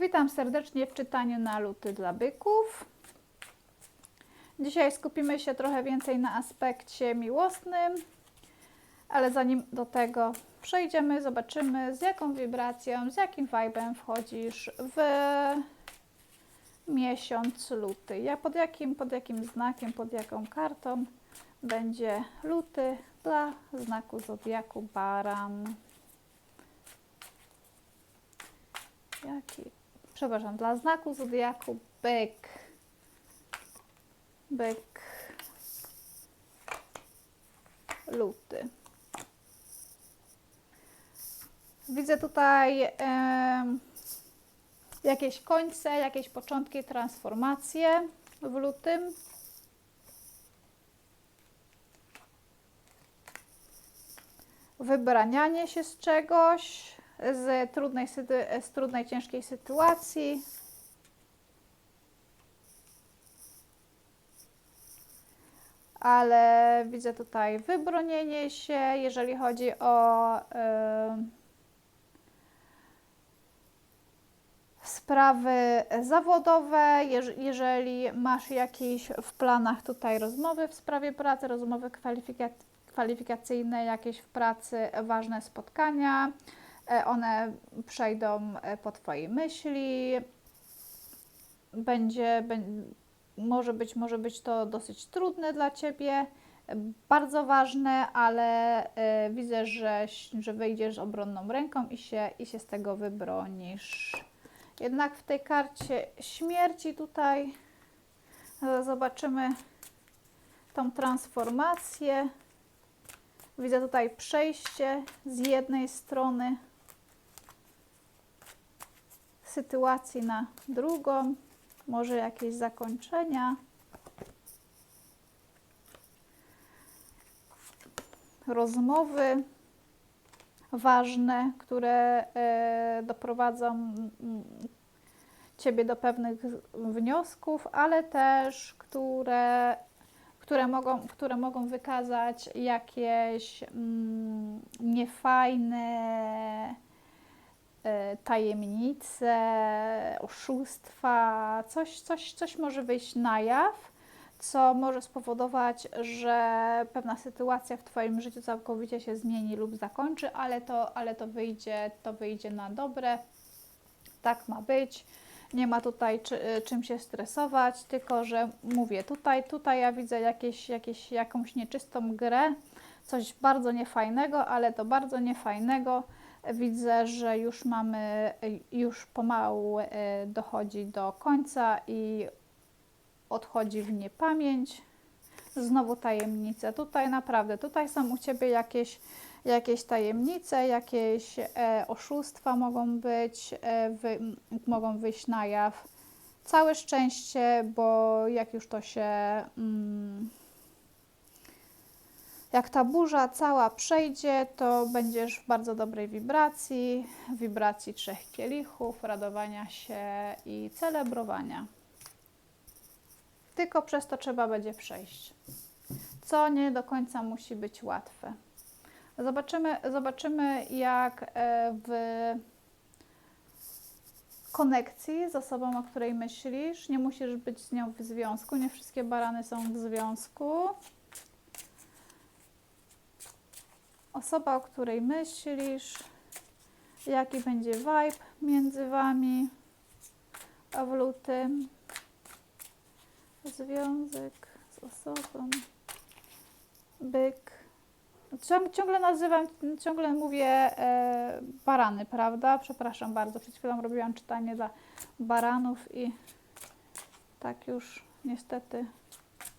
Witam serdecznie w czytaniu na luty dla byków. Dzisiaj skupimy się trochę więcej na aspekcie miłosnym, ale zanim do tego przejdziemy, zobaczymy z jaką wibracją, z jakim vibem wchodzisz w miesiąc luty. Ja pod jakim, pod jakim znakiem, pod jaką kartą będzie luty dla znaku zodiaku baran. Jaki? Przepraszam, dla znaku zodiaku byk. Byk. Luty. Widzę tutaj em, jakieś końce, jakieś początki, transformacje w lutym. Wybranianie się z czegoś, z trudnej, z trudnej ciężkiej sytuacji. Ale widzę tutaj wybronienie się, jeżeli chodzi o em, sprawy zawodowe, jeż- jeżeli masz jakieś w planach tutaj rozmowy w sprawie pracy, rozmowy kwalifika- kwalifikacyjne, jakieś w pracy ważne spotkania, one przejdą e, po Twojej myśli. Będzie, bę- może być, może być to dosyć trudne dla Ciebie, e, bardzo ważne, ale e, widzę, że, że wyjdziesz obronną ręką i się, i się z tego wybronisz. Jednak w tej karcie śmierci tutaj e, zobaczymy tą transformację. Widzę tutaj przejście z jednej strony sytuacji na drugą, może jakieś zakończenia. Rozmowy ważne, które e, doprowadzą Ciebie do pewnych wniosków, ale też które, które, mogą, które mogą wykazać jakieś mm, niefajne tajemnice, oszustwa, coś, coś, coś może wyjść na jaw, co może spowodować, że pewna sytuacja w Twoim życiu całkowicie się zmieni lub zakończy, ale to, ale to, wyjdzie, to wyjdzie na dobre. Tak ma być. Nie ma tutaj czy, czym się stresować, tylko że mówię, tutaj, tutaj ja widzę jakieś, jakieś, jakąś nieczystą grę, coś bardzo niefajnego, ale to bardzo niefajnego widzę, że już mamy, już pomału e, dochodzi do końca i odchodzi w niepamięć. Znowu tajemnice. Tutaj naprawdę, tutaj są u Ciebie jakieś, jakieś tajemnice, jakieś e, oszustwa mogą być, e, wy, mogą wyjść na jaw. Całe szczęście, bo jak już to się, mm, jak ta burza cała przejdzie, to będziesz w bardzo dobrej wibracji, wibracji trzech kielichów, radowania się i celebrowania tylko przez to trzeba będzie przejść. Co nie do końca musi być łatwe. Zobaczymy, zobaczymy jak e, w konekcji z osobą, o której myślisz, nie musisz być z nią w związku, nie wszystkie barany są w związku. Osoba, o której myślisz, jaki będzie vibe między Wami w lutym związek z osobą, byk. Ciąg, ciągle nazywam, ciągle mówię e, barany, prawda? Przepraszam bardzo, przed chwilą robiłam czytanie dla baranów i tak już niestety,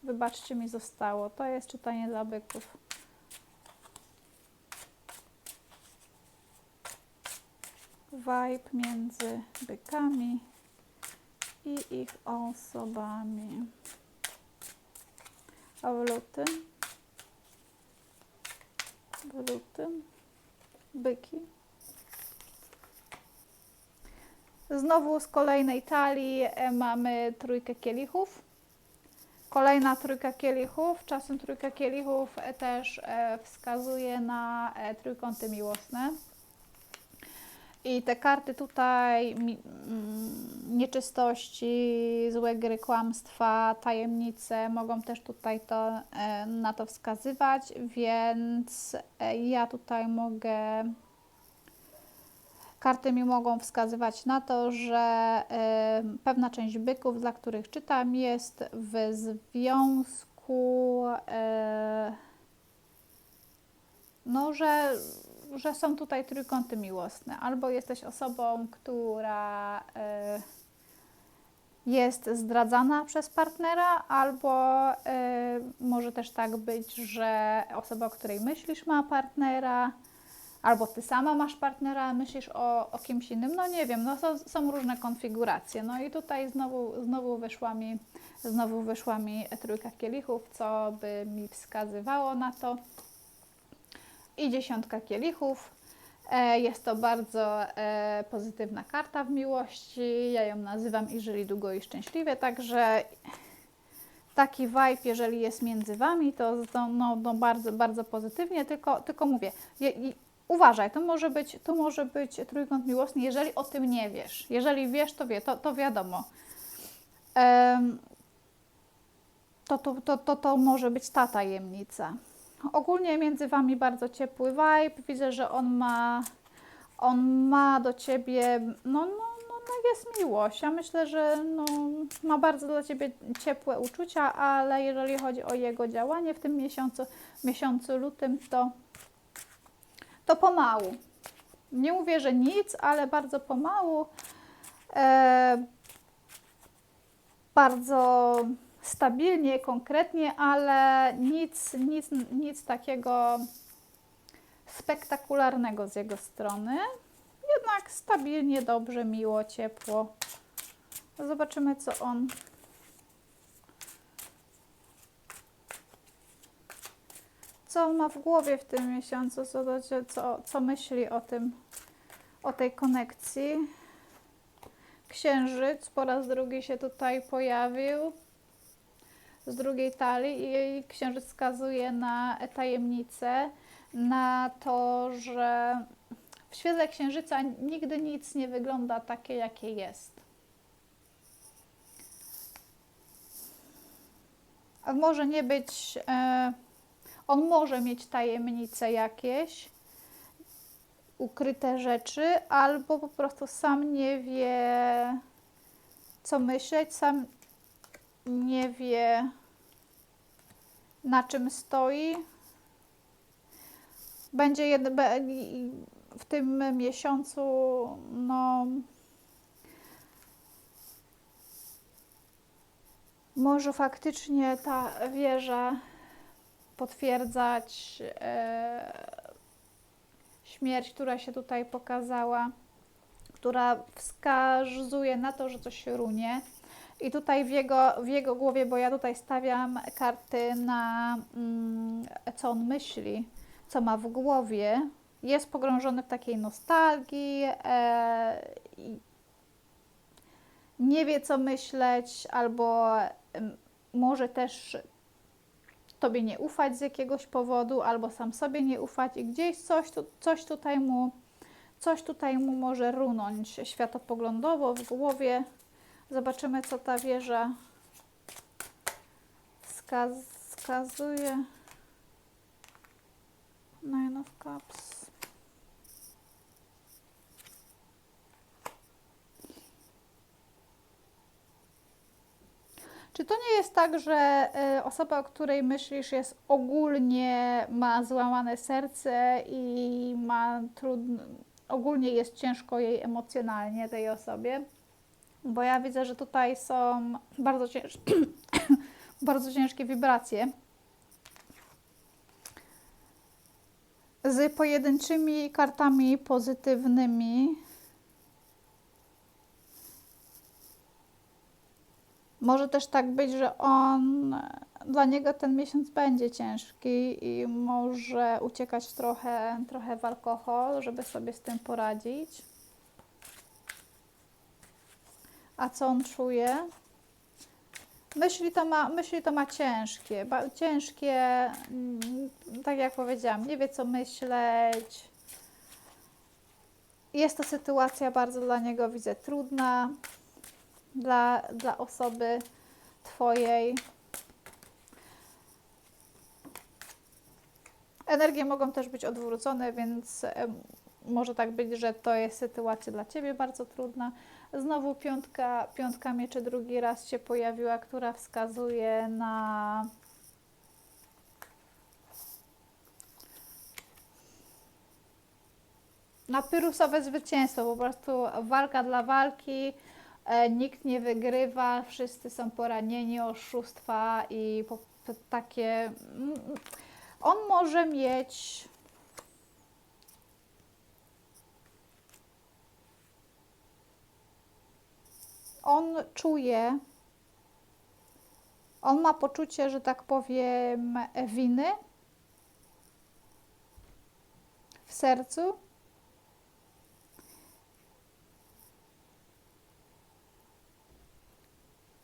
wybaczcie mi, zostało. To jest czytanie dla byków. Vibe między bykami i ich osobami. A w lutym? W lutym? Byki. Znowu z kolejnej talii e, mamy trójkę kielichów. Kolejna trójka kielichów. Czasem trójka kielichów e, też e, wskazuje na trójkąty miłosne. I te karty tutaj, mm, nieczystości, złe gry, kłamstwa, tajemnice mogą też tutaj to, e, na to wskazywać, więc e, ja tutaj mogę. Karty mi mogą wskazywać na to, że e, pewna część byków, dla których czytam, jest w związku. No, że, że są tutaj trójkąty miłosne. Albo jesteś osobą, która e, jest zdradzana przez partnera, albo e, może też tak być, że osoba, o której myślisz, ma partnera, albo ty sama masz partnera, myślisz o, o kimś innym. No nie wiem, no są, są różne konfiguracje. No i tutaj znowu, znowu wyszła mi znowu wyszła mi trójka kielichów, co by mi wskazywało na to i dziesiątka kielichów. E, Jest to bardzo e, pozytywna karta w miłości. Ja ją nazywam i żyli długo i szczęśliwie, także taki vibe, jeżeli jest między Wami, to, to no, no bardzo, bardzo pozytywnie, tylko, tylko mówię, je, uważaj, to może, być, to może być trójkąt miłosny, jeżeli o tym nie wiesz. Jeżeli wiesz, to wie, to, to wiadomo. To, to, to, to, to może być ta tajemnica. Ogólnie między Wami bardzo ciepły vibe. Widzę, że on ma, on ma do Ciebie, no, no, no, no jest miłość. Ja myślę, że no, ma bardzo dla Ciebie ciepłe uczucia, ale jeżeli chodzi o jego działanie w tym miesiącu, miesiącu lutym, to, to pomału. Nie mówię, że nic, ale bardzo pomału. E, bardzo stabilnie, konkretnie, ale nic, nic, nic takiego spektakularnego z jego strony. Jednak stabilnie, dobrze, miło, ciepło. Zobaczymy, co on. Co on ma w głowie w tym miesiącu, co, co, co myśli o tym, o tej konekcji. Księżyc po raz drugi się tutaj pojawił z drugiej talii i księżyc wskazuje na tajemnicę, na to, że w świetle księżyca nigdy nic nie wygląda takie, jakie jest. Może nie być, e, on może mieć tajemnice jakieś, ukryte rzeczy, albo po prostu sam nie wie, co myśleć, sam nie wie, na czym stoi. Będzie jed, w tym miesiącu, no, może faktycznie ta wieża potwierdzać e, śmierć, która się tutaj pokazała, która wskazuje na to, że coś się runie. I tutaj w jego, w jego głowie, bo ja tutaj stawiam karty na mm, co on myśli, co ma w głowie, jest pogrążony w takiej nostalgii, e, nie wie co myśleć, albo może też tobie nie ufać z jakiegoś powodu, albo sam sobie nie ufać i gdzieś coś, tu, coś tutaj mu coś tutaj mu może runąć światopoglądowo w głowie. Zobaczymy, co ta wieża wskaz wskazuje. Nine of Cups. Czy to nie jest tak, że y, osoba, o której myślisz, jest ogólnie ma złamane serce i ma trudno, ogólnie jest ciężko jej emocjonalnie tej osobie? Bo ja widzę, że tutaj są bardzo, cięż... bardzo ciężkie wibracje. Z pojedynczymi kartami pozytywnymi. Może też tak być, że on, dla niego ten miesiąc będzie ciężki i może uciekać trochę, trochę w alkohol, żeby sobie z tym poradzić. A co on czuje? Myśli to ma, myśli to ma ciężkie, ciężkie, mm, tak jak powiedziałam, nie wie co myśleć. Jest to sytuacja bardzo dla niego, widzę, trudna dla, dla osoby Twojej. Energie mogą też być odwrócone, więc może tak być, że to jest sytuacja dla Ciebie bardzo trudna. Znowu piątka, piątka mieczy drugi raz się pojawiła, która wskazuje na na pyrusowe zwycięstwo, po prostu walka dla walki, e, nikt nie wygrywa, wszyscy są poranieni, oszustwa i takie... mm, On może mieć... On czuje, on ma poczucie, że tak powiem, winy w sercu.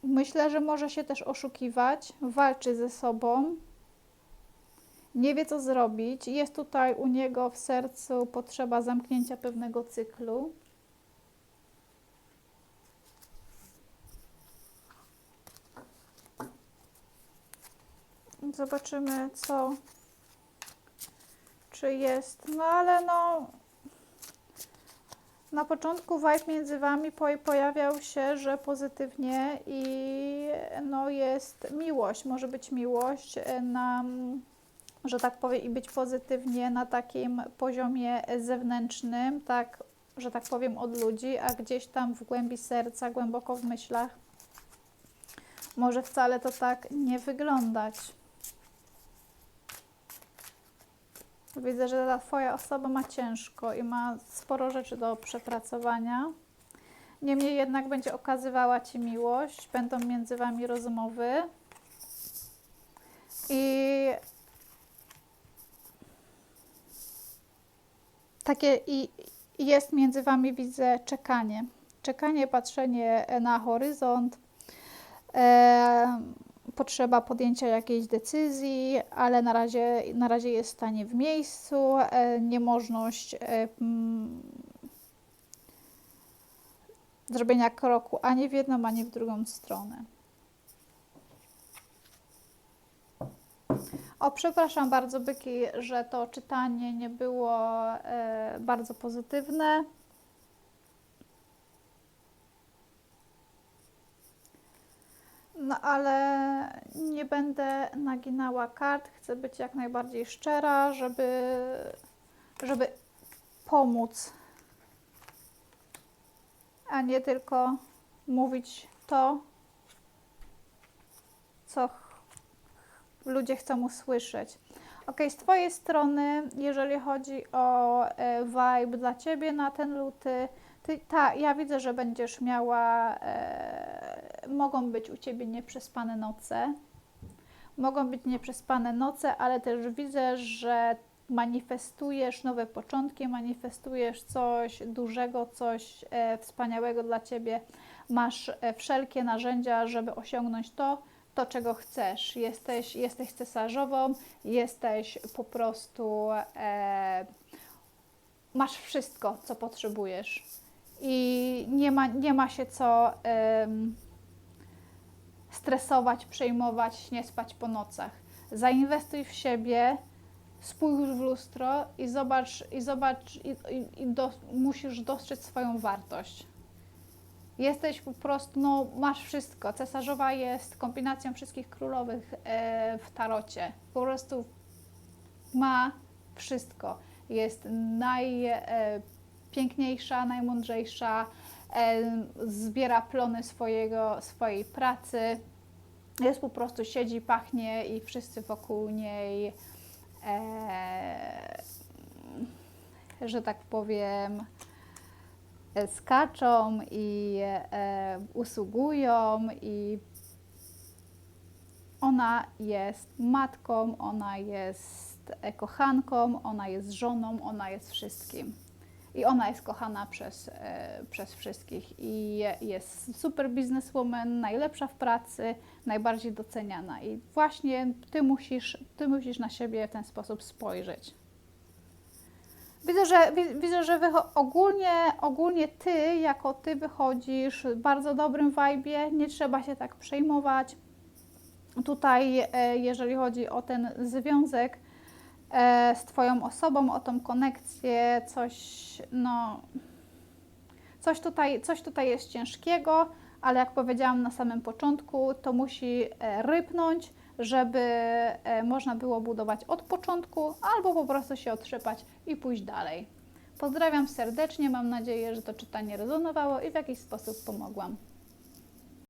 Myślę, że może się też oszukiwać, walczy ze sobą, nie wie co zrobić. Jest tutaj u niego w sercu potrzeba zamknięcia pewnego cyklu. Zobaczymy, co, czy jest. No ale no, na początku vibe między Wami po- pojawiał się, że pozytywnie i no jest miłość, może być miłość na, że tak powiem, i być pozytywnie na takim poziomie zewnętrznym, tak, że tak powiem, od ludzi, a gdzieś tam w głębi serca, głęboko w myślach może wcale to tak nie wyglądać. Widzę, że ta Twoja osoba ma ciężko i ma sporo rzeczy do przepracowania. Niemniej jednak będzie okazywała Ci miłość, będą między Wami rozmowy. I takie i jest między Wami, widzę, czekanie. Czekanie, patrzenie na horyzont. E, potrzeba podjęcia jakiejś decyzji, ale na razie, na razie jest stanie w miejscu, e, niemożność e, mm, zrobienia kroku ani w jedną, ani w drugą stronę. O, przepraszam bardzo, Byki, że to czytanie nie było e, bardzo pozytywne. No ale nie będę naginała kart, chcę być jak najbardziej szczera, żeby, żeby pomóc, a nie tylko mówić to, co ludzie chcą usłyszeć. Ok, z Twojej strony, jeżeli chodzi o e, vibe dla Ciebie na ten luty, ty, ta, ja widzę, że będziesz miała, e, mogą być u Ciebie nieprzespane noce, mogą być nieprzespane noce, ale też widzę, że manifestujesz nowe początki, manifestujesz coś dużego, coś e, wspaniałego dla Ciebie, masz e, wszelkie narzędzia, żeby osiągnąć to, to, czego chcesz. Jesteś, jesteś cesarzową, jesteś po prostu, e, masz wszystko, co potrzebujesz. I nie ma, nie ma się co em, stresować, przejmować, nie spać po nocach. Zainwestuj w siebie, spójrz w lustro i zobacz, i zobacz, i, i, i do, musisz dostrzec swoją wartość. Jesteś po prostu, no masz wszystko. Cesarzowa jest kombinacją wszystkich królowych e, w tarocie. Po prostu ma wszystko. Jest najpiękniejsza, najmądrzejsza, e, zbiera plony swojego, swojej pracy. Jest po prostu, siedzi, pachnie i wszyscy wokół niej, e, że tak powiem, skaczą i e, usługują i ona jest matką, ona jest kochanką, ona jest żoną, ona jest wszystkim. I ona jest kochana przez, e, przez wszystkich i je- jest super bizneswoman, najlepsza w pracy, najbardziej doceniana. I właśnie ty musisz, ty musisz na siebie w ten sposób spojrzeć. Widzę, że, wi- widzę, że ogólnie, ogólnie ty, jako ty wychodzisz w bardzo dobrym vibe, nie trzeba się tak przejmować. Tutaj, e, jeżeli chodzi o ten związek z Twoją osobą, o tą konekcję, coś, no, coś tutaj, coś tutaj jest ciężkiego, ale jak powiedziałam na samym początku, to musi e, rypnąć, żeby e, można było budować od początku, albo po prostu się otrzepać i pójść dalej. Pozdrawiam serdecznie, mam nadzieję, że to czytanie rezonowało i w jakiś sposób pomogłam.